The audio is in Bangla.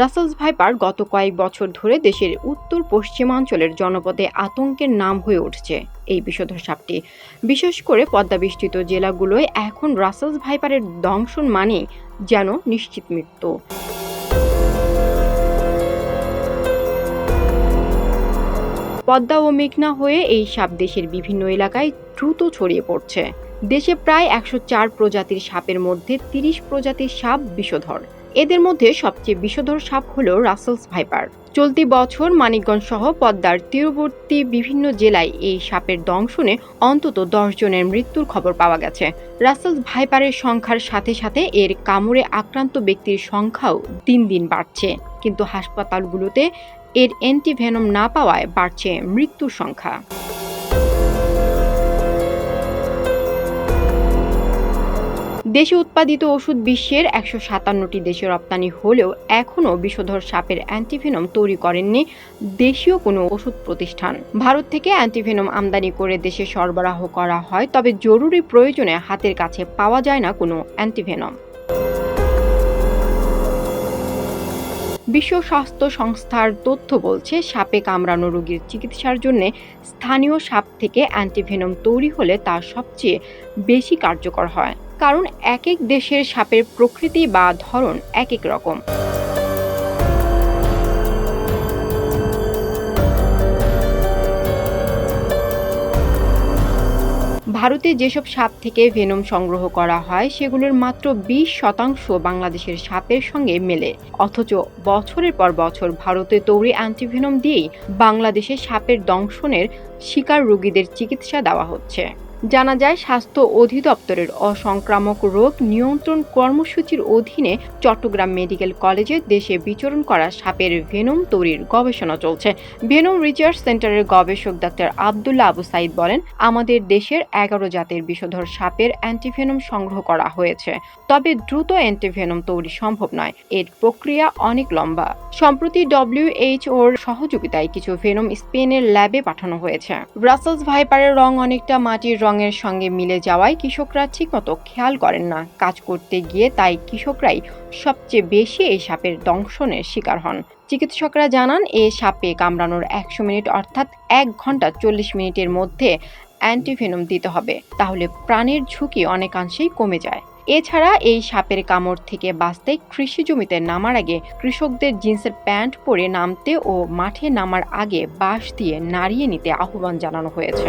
রাসেলস ভাইপার গত কয়েক বছর ধরে দেশের উত্তর পশ্চিমাঞ্চলের জনপদে আতঙ্কের নাম হয়ে উঠছে এই বিষধর সাপটি। বিশেষ করে পদ্মাবিষ্টিত জেলাগুলোয় এখন রাসেলস ভাইপারের দংশন মানেই যেন নিশ্চিত মৃত্যু। পদ্মা ও মেঘনা হয়ে এই সাপ দেশের বিভিন্ন এলাকায় দ্রুত ছড়িয়ে পড়ছে। দেশে প্রায় একশো চার প্রজাতির সাপের মধ্যে তিরিশ প্রজাতির সাপ বিষধর। এদের মধ্যে সবচেয়ে বিষধর সাপ হল রাসেলস ভাইপার। চলতি বছর মানিকগঞ্জ সহ পদ্মার তীরবর্তী বিভিন্ন জেলায় এই সাপের দংশনে অন্তত দশ জনের মৃত্যুর খবর পাওয়া গেছে। রাসেলস ভাইপারের সংখ্যার সাথে সাথে এর কামড়ে আক্রান্ত ব্যক্তির সংখ্যাও দিন দিন বাড়ছে। কিন্তু হাসপাতালগুলোতে এর অ্যান্টিভেনম না পাওয়ায় বাড়ছে মৃত্যুর সংখ্যা। দেশে উৎপাদিত ওষুধ বিশ্বের একশো সাতান্নটি দেশে রপ্তানি হলেও এখনও বিষধর সাপের অ্যান্টিভেনম তৈরি করেননি দেশীয় কোনো ওষুধ প্রতিষ্ঠান। ভারত থেকে অ্যান্টিভেনম আমদানি করে দেশে সরবরাহ করা হয়, তবে জরুরি প্রয়োজনে হাতের কাছে পাওয়া যায় না কোনো অ্যান্টিভেনম। বিশ্ব স্বাস্থ্য সংস্থার তথ্য বলছে, সাপে কামড়ানো রোগীর চিকিৎসার জন্য স্থানীয় সাপ থেকে অ্যান্টিভেনম তৈরি হলে তা সবচেয়ে বেশি কার্যকর হয়। কারণ এক এক দেশের সাপের প্রকৃতি বা ধরন এক এক রকম। ভারতে যেসব সাপ থেকে ভেনম সংগ্রহ করা হয়, সেগুলোর মাত্র বিশ শতাংশ বাংলাদেশের সাপের সঙ্গে মেলে। অথচ বছরের পর বছর ভারতে তৈরি অ্যান্টিভেনম দিয়েই বাংলাদেশে সাপের দংশনের শিকার রোগীদের চিকিৎসা দেওয়া হচ্ছে। জানা যায়, স্বাস্থ্য অধিদপ্তরের অসংক্রামক রোগ নিয়ন্ত্রণ কর্মসূচির অধীনে চট্টগ্রাম মেডিকেল কলেজে দেশে বিচরণ করা সাপের ভেনম তৈরির গবেষণা চলছে। ভেনম রিসার্চ সেন্টারের গবেষক ডাক্তার আবদুল্লাহ আবু সাইদ বলেন, আমাদের দেশের এগারো জাতের বিষধর সাপের অ্যান্টিভেনম সংগ্রহ করা হয়েছে। তবে দ্রুত অ্যান্টিভেনম তৈরি সম্ভব নয়। এর প্রক্রিয়া অনেক লম্বা। সম্প্রতি ডব্লিউএইচওর সহযোগিতায় কিছু ভেনম স্পেনের ল্যাবে পাঠানো হয়েছে। ব্রাসেলস ভাইপারের রং অনেকটা মাটির রঙের সঙ্গে মিলে যাওয়ায় কৃষকরা ঠিকমতো খেয়াল করেন না। কাজ করতে গিয়ে তাই কৃষকরাই সবচেয়ে বেশি এই সাপের দংশনের শিকার হন। চিকিৎসকরা জানান, এ সাপে কামড়ানোর একশো মিনিট অর্থাৎ এক ঘণ্টা চল্লিশ মিনিটের মধ্যে অ্যান্টিভেনম দিতে হবে, তাহলে প্রাণের ঝুঁকি অনেকাংশেই কমে যায়। এছাড়া এই সাপের কামড় থেকে বাঁচতে কৃষি জমিতে নামার আগে কৃষকদের জিন্সের প্যান্ট পরে নামতে ও মাঠে নামার আগে বাঁশ দিয়ে নাড়িয়ে নিতে আহ্বান জানানো হয়েছে।